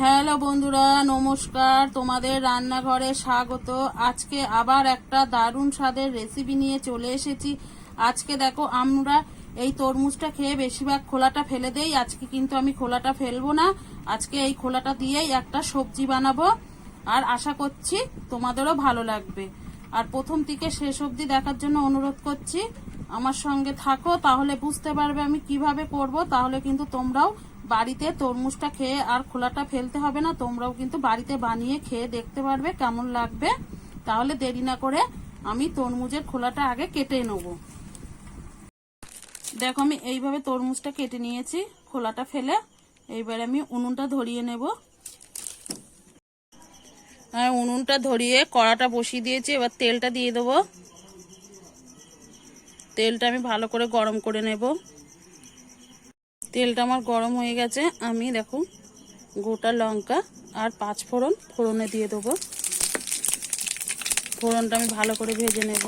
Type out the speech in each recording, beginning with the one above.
Hello বন্ধুরা, নমস্কার। তোমাদের রান্নাঘরে স্বাগত। আজকে আবার একটা দারুণ স্বাদের রেসিপি নিয়ে চলে এসেছি। আজকে দেখো আমরা এই তরমুজটা খেয়ে বেশিরভাগ খোলাটা ফেলে দেই। আজকে কিন্তু আমি খোলাটা ফেলব না। আজকে এই খোলাটা দিয়েই একটা সবজি বানাবো। আর আশা করছি তোমাদেরও ভালো লাগবে। আর প্রথম থেকে শেষ অবধি দেখার জন্য অনুরোধ করছি আমার সঙ্গে থাকো, তাহলে বুঝতে পারবে আমি কীভাবে করব। তাহলে কিন্তু তোমরাও বাড়িতে তরমুজটা খেয়ে আর খোলাটা ফেলতে হবে না, তোমরাও কিন্তু বাড়িতে বানিয়ে খেয়ে দেখতে পারবে কেমন লাগবে। তাহলে দেরি না করে আমি তরমুজের খোলাটা আগে কেটে নেব। দেখো, আমি এইভাবে তরমুজটা কেটে নিয়েছি, খোলাটা ফেলে। এইবার আমি উনুনটা ধরিয়ে নেব। আর উনুনটা ধরিয়ে কড়াটা বসিয়ে দিয়েছি, এবার তেলটা দিয়ে দেবো। তেলটা আমি ভালো করে গরম করে নেব। তেলটা আমার গরম হয়ে গেছে। আমি দেখো, গোটা লঙ্কা আর পাঁচ ফোড়ন ফোড়নে দিয়ে দেবো। ফোড়নটা আমি ভালো করে ভেজে নেব।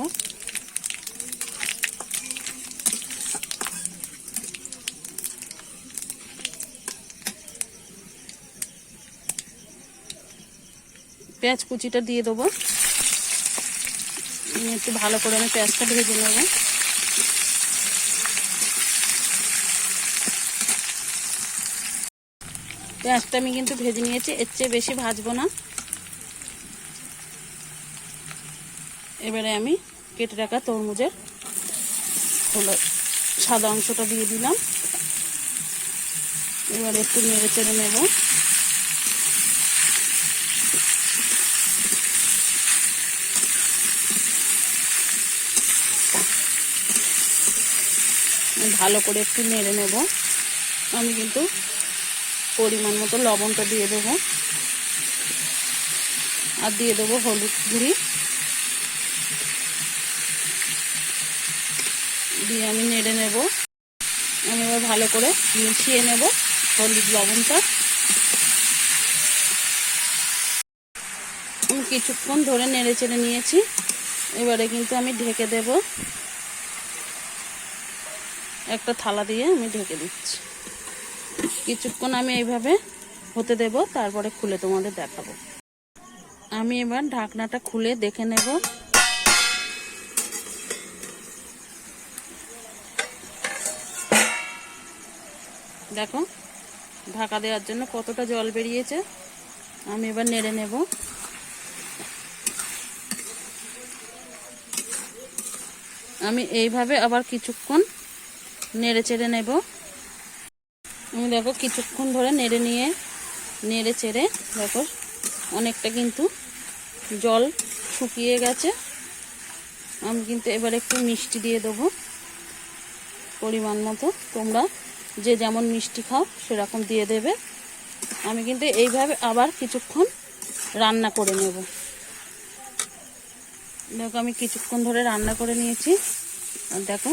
পেঁয়াজ কুচিটা দিয়ে দেবো। একটু ভালো করে আমি পেঁয়াজটা ভেজে নেব। পেঁয়াজটা আমি কিন্তু ভেজে নিয়েছি, এর চেয়ে বেশি ভাজবো না। এবারে আমি কেটে রাখা তরমুজের খোলা সাদা অংশটা দিয়ে দিলাম। এবার একটু নেড়ে চেড়ে নেব। ভালো করে একটু নেড়ে নেব। আমি কিন্তু পরিমাণ মতো লবণটা দিয়ে দেবো। আর দিয়ে দেবো হলুদ গুঁড়ি। দিয়ে আমি নেড়ে নেব। আমি এবার ভালো করে মিশিয়ে নেব হলুদ লবণটা। আমি কিছুক্ষণ ধরে নেড়ে চেড়ে নিয়েছি। এবারে কিন্তু আমি ঢেকে দেব। একটা থালা দিয়ে আমি ঢেকে দিচ্ছি। কিছুক্ষণ আমি এইভাবে হতে দেব, তারপরে খুলে তোমাদের দেখাবো। আমি এবার ঢাকনাটা খুলে দেখে নেব। দেখো, ঢাকা দেওয়ার জন্য কতটা জল বেরিয়েছে। আমি এবার নেড়ে নেব। আমি এইভাবে আবার কিছুক্ষণ নেড়ে চেড়ে নেব। আমি দেখো কিছুক্ষণ ধরে নেড়ে নিয়ে, নেড়ে চেড়ে দেখো অনেকটা কিন্তু জল শুকিয়ে গেছে। আমি কিন্তু এবার একটু মিষ্টি দিয়ে দেবো পরিমাণ মতো। তোমরা যে যেমন মিষ্টি খাও সেরকম দিয়ে দেবে। আমি কিন্তু এইভাবে আবার কিছুক্ষণ রান্না করে নেব। দেখো আমি কিছুক্ষণ ধরে রান্না করে নিয়েছি। আর দেখো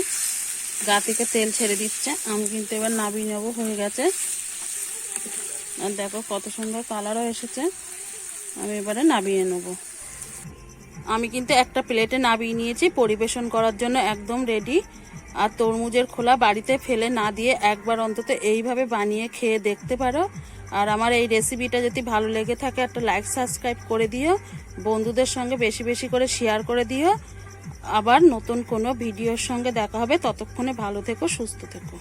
গা থেকে তেল ছেড়ে দিচ্ছে। আমি কিন্তু এবার নাবিয়ে নেব, হয়ে গেছে। আর দেখো কত সুন্দর কালারও এসেছে। আমি এবারে নাবিয়ে নেব। আমি কিন্তু একটা প্লেটে নাবিয়ে নিয়েছি, পরিবেশন করার জন্য একদম রেডি। আর তরমুজের খোলা বাড়িতে ফেলে না দিয়ে একবার অন্তত এইভাবে বানিয়ে খেয়ে দেখতে পারো। আর আমার এই রেসিপিটা যদি ভালো লেগে থাকে, একটা লাইক, সাবস্ক্রাইব করে দিও। বন্ধুদের সঙ্গে বেশি বেশি করে শেয়ার করে দিও। আবার নতুন কোনো ভিডিওর সঙ্গে দেখা হবে। ততক্ষণে ভালো থেকো সুস্থ থেকো।